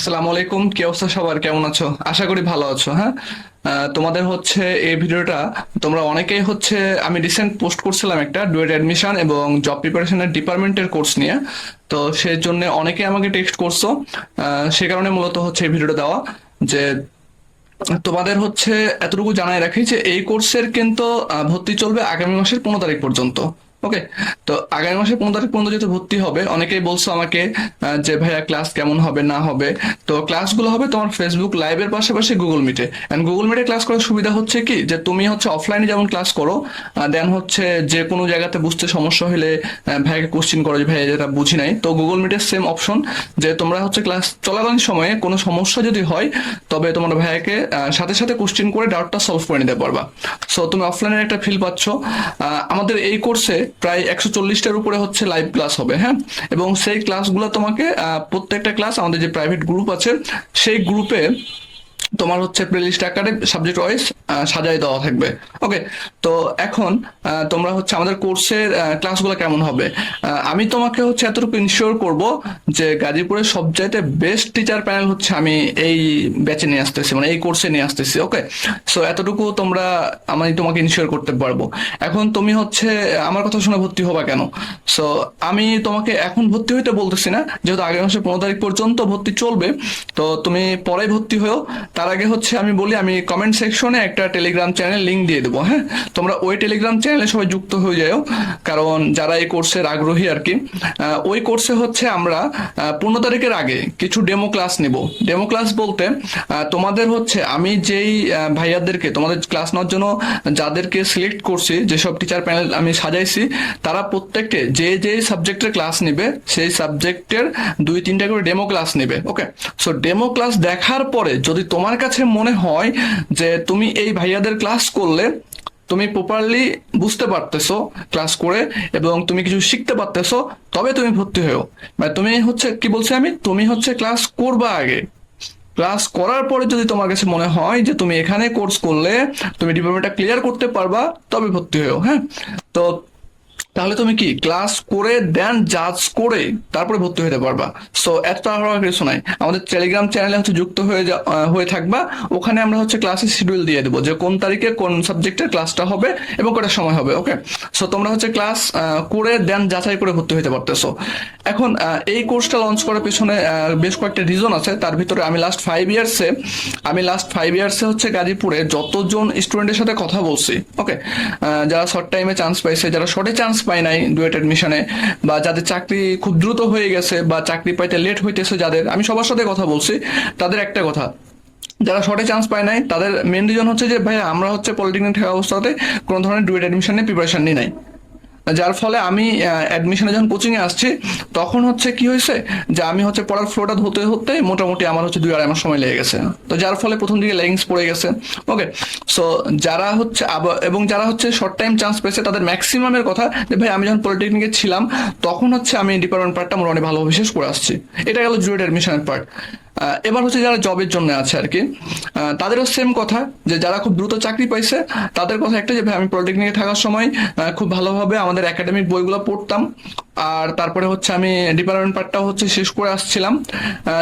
আসসালামু আলাইকুম, কি অবস্থা সবার? কেমন আছো? আশা করি ভালো আছো হ্যাঁ? তোমাদের হচ্ছে এই ভিডিওটা, তোমরা অনেকেই হচ্ছে, আমি রিসেন্ট পোস্ট করছিলাম একটা ডুয়েট অ্যাডমিশন এবং জব প্রিপারেশনের ডিপার্টমেন্টের কোর্স নিয়ে। তো সেই জন্য অনেকেই আমাকে টেক্সট করছ। সে কারণে মূলত হচ্ছে এই ভিডিওটা দেওয়া, যে তোমাদের হচ্ছে এতটুকু জানাই রাখি যে এই কোর্সের কিন্তু ভর্তি চলবে আগামী মাসের পনেরো তারিখ পর্যন্ত। ওকে তো আগামী মাসের পনেরো তারিখ পর্যন্ত যেহেতু ভর্তি হবে, অনেকেই বলছো আমাকে যে ভাইয়া ক্লাস কেমন হবে, না হবে। তো ক্লাসগুলো হবে তোমার ফেসবুক লাইভের পাশাপাশি গুগল মিটে এন্ড গুগল মিটে ক্লাস করার সুবিধা হচ্ছে কি? যে তুমি হচ্ছে অফলাইনে যেমন ক্লাস করো দেন হচ্ছে যে কোনো জায়গাতে বুঝতে সমস্যা হলে ভাইয়াকে কোশ্চিন করো যে ভাইয়া যেটা বুঝি নাই। তো গুগল মিটের সেম অপশন যে তোমরা হচ্ছে ক্লাস চলাকালীন সময়ে কোনো সমস্যা যদি হয়, তবে তোমার ভাইয়াকে সাথে সাথে কোশ্চিন করে ডাউটটা সলভ করে নিতে পারবা। সো তুমি অফলাইনের একটা ফিল পাচ্ছ। আমাদের এই কোর্সে প্রায় একশো চল্লিশটার উপরে হচ্ছে লাইভ ক্লাস হবে হ্যাঁ? এবং সেই ক্লাসগুলো তোমাকে প্রত্যেকটা ক্লাস আমাদের যে প্রাইভেট গ্রুপ আছে, সেই গ্রুপে তোমার হচ্ছে প্লেলিস্ট আকারে সাবজেক্ট ওয়াইজ সাজাই দেওয়া থাকবে। ওকে তো এখন তোমরা হচ্ছে আমাদের কোর্সের ক্লাসগুলো কেমন হবে? আমি তোমাকে হচ্ছে এতটুকু ইনশিওর করব যে গাজীপুরের সবচাইতে বেস্ট টিচার প্যানেল হচ্ছে আমি এই ব্যাচে নিয়ে আসতেছি মানে এই কোর্সে নিয়ে আসতেছি ওকে সো এতটুকু তোমরা, আমি তোমাকে ইনশিওর করতে পারব। এখন তুমি হচ্ছে, আমার কথা শুনে ভর্তি হবা কেন? সো আমি তোমাকে এখন ভর্তি হইতে বলতেছি না, যেহেতু আগামী মাসের পনেরো তারিখ পর্যন্ত ভর্তি চলবে, তো তুমি পরে ভর্তি হয়েও তার আগে হচ্ছে আমি বলি, আমি কমেন্ট সেকশনে একটা টেলিগ্রাম চ্যানেল লিংক দিয়ে দেবো হ্যাঁ? তোমরা ওই টেলিগ্রাম চ্যানেলে সবাই যুক্ত হয়ে যাও, কারণ যারা এই কোর্সের আগ্রহী আর কি ওই কোর্সে হচ্ছে আমরা পনেরো তারিখের আগে কিছু ডেমো ক্লাস নিব। ডেমো ক্লাস বলতে তোমাদের হচ্ছে, আমি যেই ভাইয়াদেরকে, তোমাদের ক্লাস নেওয়ার জন্য যাদেরকে সিলেক্ট করছি, যেসব টিচার প্যানেল আমি সাজাইছি, তারা প্রত্যেককে যে যে সাবজেক্টের ক্লাস নেবে, সেই সাবজেক্টের দুই তিনটা করে ডেমো ক্লাস নেবে ওকে সো ডেমো ক্লাস দেখার পরে যদি তোমার কাছে মনে হয় যে তুমি এই ভাইয়াদের ক্লাস করলে তুমি প্রপারলি বুঝতে পারতেছো ক্লাস করে এবং তুমি কিছু শিখতে পারতেছো, তবে তুমি ভর্তি হয়েও। মানে তুমি হচ্ছে, কি বলছি আমি? তুমি হচ্ছে ক্লাস করবা আগে। ক্লাস করার পরে যদি তোমার কাছে মনে হয় যে তুমি এখানে কোর্স করলে, তুমি ডিপ্লোমাটা ক্লিয়ার করতে পারবা, তবে ভর্তি হয়েও হ্যাঁ? তো তাহলে তুমি কি ক্লাস করে দেন জাজ করে তারপরে ভর্তি হতে পারবা? সো এত তাড়াহুড়া কিছু নাই। আমাদের টেলিগ্রাম চ্যানেলে হচ্ছে যুক্ত হয়ে হয়ে থাকবা। ওখানে আমরা হচ্ছে ক্লাসের শিডিউল দিয়ে দেবো যে কোন তারিখে কোন সাবজেক্টের ক্লাসটা হবে এবং কটার সময় হবে ওকে সো তোমরা হচ্ছে ক্লাস করে দেন যাচাই করে ভর্তি হতে পারতেছো। এখন এই কোর্সটা লঞ্চ করার পিছনে বেশ কয়েকটা রিজন আছে। তার ভিতরে আমি লাস্ট ফাইভ ইয়ার্সে আমি লাস্ট ফাইভ ইয়ার্সে হচ্ছে গাজীপুরে যতজন স্টুডেন্টের সাথে কথা বলছি ওকে যারা শর্ট টাইমে চান্স পাইছে, যারা শর্টে চান্স পায় নাই ডুয়েট অ্যাডমিশনে বা যাদের চাকরি খুব দ্রুত হয়ে গেছে বা চাকরি পাইতে লেট হইতেছে যাদের, আমি সবার সাথে কথা বলছি, তাদের একটা কথা। যারা শর্টে চান্স পায় নাই, তাদের মেন রিজন হচ্ছে যে ভাই আমরা হচ্ছে পলিটেকনিক থাকা অবস্থাতে কোনো ধরনের ডুয়েট অ্যাডমিশনে প্রিপারেশন নিই নাই। যার ফলে আমি অ্যাডমিশনে যখন কোচিং এ আসছি, তখন হচ্ছে কি হয়েছে যে আমি হচ্ছে পড়ার ফ্লোটা ধরতে ধরতে মোটামুটি আমার হচ্ছে দুই আড়াই মাস সময় লেগে গেছে। তো যার ফলে প্রথম দিকে লেগিংস পড়ে গেছে। ওকে সো যারা হচ্ছে এবং যারা হচ্ছে শর্ট টাইম চান্স পেয়েছে, তাদের ম্যাক্সিমামের কথা যে, ভাই, আমি যখন পলিটেকনিকে ছিলাম, তখন হচ্ছে আমি ডিপার্টমেন্ট পার্টটা মোটামুটি ভালোভাবে শেষ করে আসছি। এটা গেল জুয়েট অ্যাডমিশনের পার্ট এবার হচ্ছে যারা জবের জন্য আছে আর কি তাদেরও সেম কথা, যে যারা খুব দ্রুত চাকরি পাইছে, তাদের কথা একটা যে আমি পলিটেকনিকে থাকার সময় খুব ভালোভাবে আমাদের একাডেমিক বইগুলো পড়তাম, আর তারপরে হচ্ছে আমি ডিপার্টমেন্ট পার্টটাও হচ্ছে শেষ করে আসছিলাম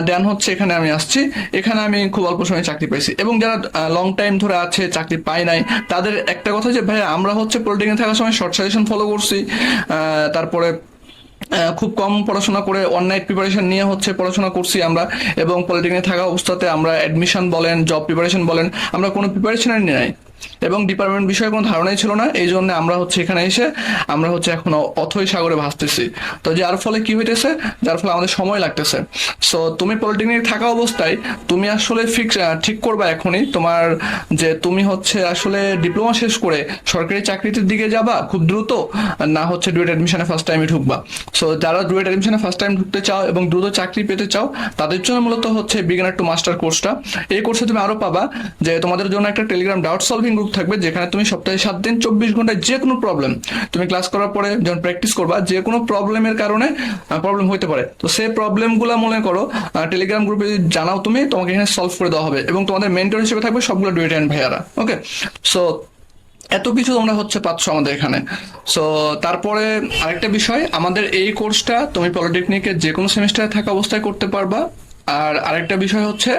দেন হচ্ছে এখানে আমি আসছি, এখানে আমি খুব অল্প সময় চাকরি পাইছি। এবং যারা লং টাইম ধরে আছে, চাকরি পায় নাই, তাদের একটা কথা যে, ভাই, আমরা হচ্ছে পলিটেকনিকে থাকার সময় শর্ট সাজেশন ফলো করছি তারপরে খুব কম পড়াশোনা করে নাইট প্রিপারেশন নিয়ে হচ্ছে পড়াশোনা করছি আমরা এবং পলিটেকনিক থাকা অবস্থাতে আমরা অ্যাডমিশন বলেন জব প্রিপারেশন বলেন, আমরা কোনো প্রিপারেশনই নেই নাই। এবং ডিপার্টমেন্ট বিষয়ে কোনো ধারণাই ছিল না, এই জন্য আমরা হচ্ছে এখানে এসে আমরা হচ্ছে এখন অথই সাগরে ভাসতেছি। তো যার ফলে কি হইতেছে? যার ফলে আমাদের সময় লাগতেছে। সো তুমি পলিটেকনিক থাকা অবস্থায় তুমি আসলে ফিক্স ঠিক করবা এখনই। তোমার যে তুমি হচ্ছে আসলে ডিপ্লোমা শেষ করে সরকারি চাকরির দিকে যাবা খুব দ্রুত, না হচ্ছে ডুয়েট অ্যাডমিশনে ফার্স্ট টাইমে ঢুকবা। সো যারা ডুয়েট অ্যাডমিশনে ফার্স্ট টাইম ঢুকতে চাও এবং দ্রুত চাকরি পেতে চাও, তাদের জন্য মূলত হচ্ছে বিগিনার টু মাস্টার কোর্সটা এই কোর্সে তুমি আরও পাবা যে তোমাদের জন্য একটা টেলিগ্রাম ডাউট সলভিং গ্রুপ থাকবে যেখানে তুমি সপ্তাহে সাত দিন, চব্বিশ ঘন্টায় যে কোনো প্রবলেম তুমি ক্লাস করার পরে যখন প্র্যাকটিস করবা যে কোনো প্রবলেমের কারণে প্রবলেম হতে পারে। তো সেই প্রবলেমগুলো মনে করো টেলিগ্রাম গ্রুপে জানাও তুমি, তোমাকে এখানে সলভ করে দেওয়া হবে এবং তোমাদের মেন্টর হিসেবে থাকবে সবগুলো ডুয়েট অ্যান্ড ভাইয়ারা ওকে সো এত কিছু তোমরা হচ্ছে পাচ্ছ আমাদের এখানে। সো তারপরে আরেকটা বিষয়, আমাদের এই কোর্সটা তুমি পলিটেকনিকের যে কোনো সেমিস্টারে থাকা অবস্থায় করতে পারবা। আর আরেকটা বিষয় হচ্ছে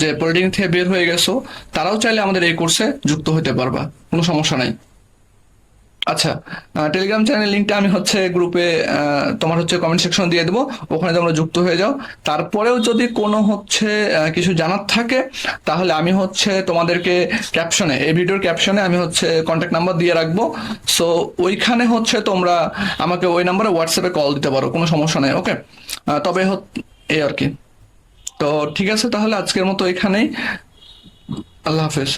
যে পলিটেকনিক থেকে বের হয়ে গেছো, তারাও চাইলে আমাদের এই কোর্সে যুক্ত হতে পারবা, কোনো সমস্যা নাই। আচ্ছা টেলিগ্রাম চ্যানেল লিঙ্কটা আমি হচ্ছে গ্রুপে তোমার হচ্ছে কমেন্ট সেকশন দিয়ে দেবো, ওখানে তোমরা যুক্ত হয়ে যাও। তারপরেও যদি কোনো হচ্ছে কিছু জানার থাকে, তাহলে আমি হচ্ছে তোমাদেরকে ক্যাপশনে এই ভিডিওর ক্যাপশনে আমি হচ্ছে কন্ট্যাক্ট নাম্বার দিয়ে রাখব। সো ওইখানে হচ্ছে তোমরা আমাকে ওই নাম্বারে হোয়াটসঅ্যাপে কল দিতে পারো, কোনো সমস্যা নেই ওকে তবে এই আর কি। তো ঠিক আছে তাহলে আজকের মতো এখানেই। আল্লাহ হাফেজ।